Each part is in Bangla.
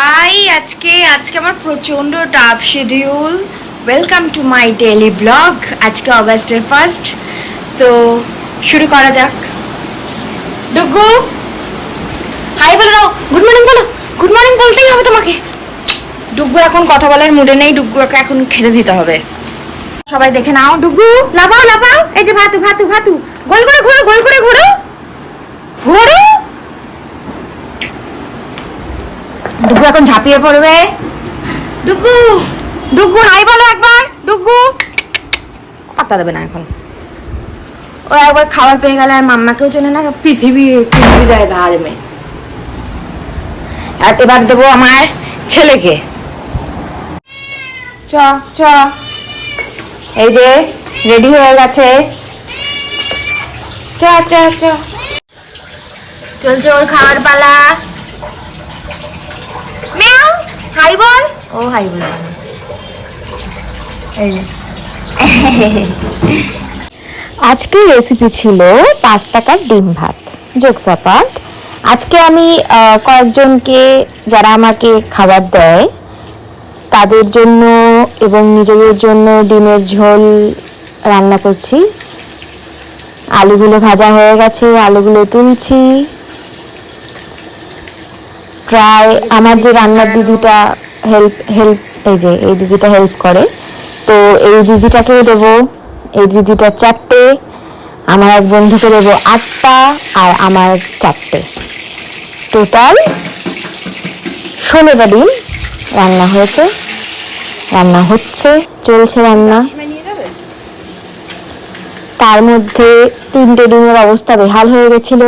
হাই, আজকে আজকে আমার প্রচণ্ড tough schedule welcome to my daily blog আজকে অগাস্টের ফার্স্ট তো, শুরু করা যাক। ডুগু হাই, বলে দাও। গুড মর্নিং বলো। গুড মর্নিং বলতেই হবে তোমাকে। ডুগু এখন কথা বলার মুডে নেই। ডুগুকে এখন খেতে দিতে হবে। সবাই দেখে নাও। ডুগু লাপাও লাপাও এই যে ভাতু ভাতু ভাতু। গোল করে ঘোরো, গোল করে ঘোরো। ঘোরো ডুগু এখন ঝাঁপিয়ে পড়বে। ডুগু ডুগু হাই বলো একবার ডুগু। পাত্তা দেবে না এখন। ও একবার খাবার পেয়ে গেলে আর মাম্মাকেও চেনে না পৃথিবী পৃথিবী যায় ভারমে আর এবার দেবো আমার ছেলেকে। চ চ। এই যে রেডি হয়ে গেছে। চ চ চ। চলছে ওর খাবার পালা। হাই বল। ও হাই বল। আজকের রেসিপি ছিল পাঁচ টাকার ডিম ভাত। যোগসাপাট আজকে আমি কয়েকজনকে যারা আমাকে খাবার দেয়, তাদের জন্য এবং নিজেদের জন্য ডিমের ঝোল রান্না করছি। আলুগুলো ভাজা হয়ে গেছে, আলুগুলো তুলছি। প্রায় আমার যে রান্নার দিদিটা হেল্প হেল্প এই যে, এই দিদিটা হেল্প করে, তো এই দিদিটাকেও দেবো। এই দিদিটা চারটে, আমার এক বন্ধুকে দেবো আটটা আর আমার চারটে। টোটাল ষোলোটা ডিম রান্না হয়েছে, রান্না হচ্ছে, চলছে রান্না। তার মধ্যে তিনটে ডিমের অবস্থা বেহাল হয়ে গেছিল।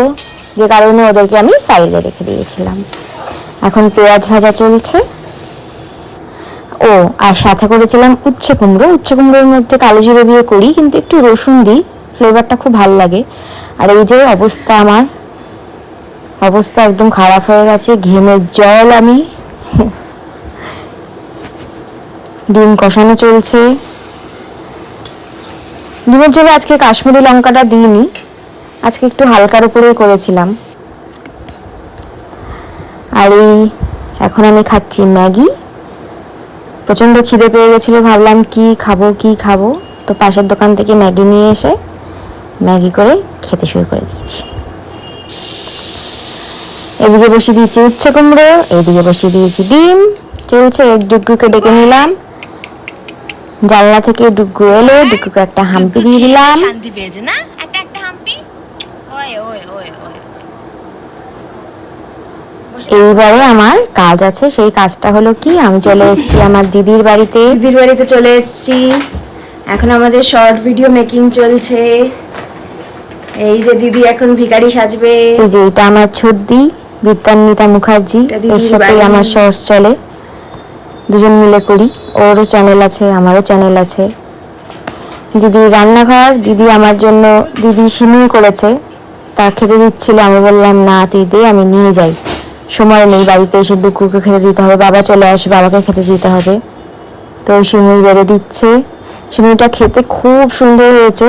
যে কারণে ওদেরকে আমি সাইডে রেখে দিয়েছিলাম। এখন পেঁয়াজ ভাজা চলছে। ও, আর সাথে করেছিলাম উচ্ছে কুমড়ো। উচ্ছে কুমড়োর মধ্যে কালো জিরে দিয়ে করি, কিন্তু একটু রসুন দিই। ফ্লেভারটা খুব ভালো লাগে। আর এই যে অবস্থা আমার, অবস্থা একদম খারাপ হয়ে গেছে। ঘেমের জল আমি। ডিম কষানো চলছে। ডিমের জন্য আজকে কাশ্মীরি লঙ্কাটা দিইনি। আজকে একটু হালকার উপরেই করেছিলাম। আর এই এখন আমি খাচ্ছি ম্যাগি। প্রচণ্ড খিদে পেয়ে গেছিল, ভাবলাম কি খাব কি খাব। তো পাশের দোকান থেকে ম্যাগি নিয়ে এসে ম্যাগি করে খেতে শুরু করে দিয়েছি। এদিকে বসিয়ে দিয়েছি উচ্ছে কুমড়ো, এদিকে বসিয়ে দিয়েছি ডিম। চলছে এক ডুগ্গুকে ডেকে নিলাম। জানলা থেকে ডুগ্গু এলো, ডুগ্গুকে একটা হাম্পি দিয়ে দিলাম শান্তি পেয়েছে না একটা একটা হাম্পি ওই ওই ওই ওই এইবারে আমার কাজ আছে সেই কাজটা হলো কি? আমি চলে এসেছি আমার দিদির বাড়িতে। দিদির বাড়িতে চলে এসেছি। এখন আমাদের শর্ট ভিডিও মেকিং চলছে। এই যে দিদি এখন ভিখারি সাজবে। এই যে এটা আমার ছদ্দি বিদ্যান্বিতা মুখার্জি। এর সাথেই বাড়ি। আমার শর্টস চলে। দুজন মিলে করি। ওরও চ্যানেল আছে আমারও চ্যানেল আছে। দিদি রান্নাঘর দিদি আমার জন্য দিদি সিমুই করেছে। তা খেতে দিচ্ছিল। আমি বললাম না তুই দে আমি নিয়ে যাই। সময় নেই বাড়িতে এসে ডুকুকে খেতে দিতে হবে। বাবা চলে আসে বাবাকে খেতে দিতে হবে। তো সিমুই বেড়ে দিচ্ছে। সিমুইটা খেতে খুব সুন্দর হয়েছে।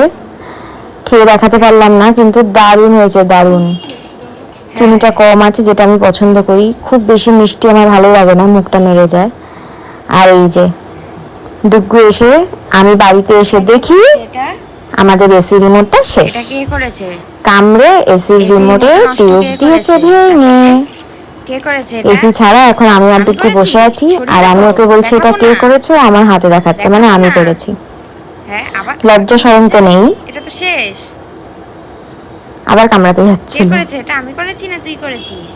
খেয়ে দেখাতে পারলাম না কিন্তু দারুণ হয়েছে দারুণ। চিনিটা কম আছে যেটা আমি পছন্দ করি। খুব বেশি মিষ্টি আমার ভালো লাগে না মুখটা মেরে যায়। আর এই যে ডুগ্গু এসে আমি বাড়িতে এসে দেখি আমাদের এসি রিমোটটা শেষ। করেছে? কামড়ে এসির রিমোটে টিউব দিয়েছে? ভেঙে এটা? এসি ছাড়া এখন আমি আমি বসে আছি আর আমি ওকে বলছি এটা কে? করেছ? আমার হাতে দেখাচ্ছে। মানে আমি করেছি। হ্যাঁ আবার লজ্জা সরম তো নেই। এটা তো শেষ। আবার কামড়াতে কে করেছে এটা? আমি করেছি না তুই করেছিস?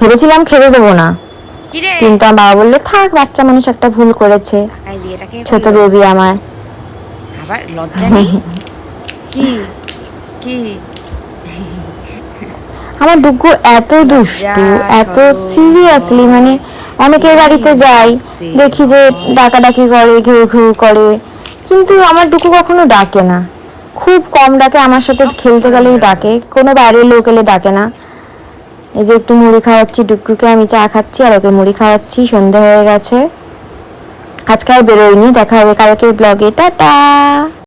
ভেবেছিলাম খেতে দেবো না। কিন্তু আমার বাবা বলল থাক বাচ্চা মানুষ একটা ভুল করেছে। ছোট? বেবি আমার। আবার লজ্জা নেই? কি? কি? আমার ডুগু এত দুষ্টু এত সিরিয়াসলি মানে অনেকের বাড়িতে যাই দেখি যে ডাকাডাকি করে ঘেউ ঘেউ করে কিন্তু আমার ডুকু কখনো ডাকে না। খুব কম ডাকে আমার সাথে খেলতে গেলেই ডাকে কোনো বাইরের লোক এলে ডাকে না। এই যে একটু মুড়ি খাওয়াচ্ছি ডুকুকে আমি চা খাচ্ছি আর ওকে মুড়ি খাওয়াচ্ছি সন্ধে হয়ে গেছে। আজকে আর বেরোয়নি দেখা হবে কালকের ব্লগে টাটা!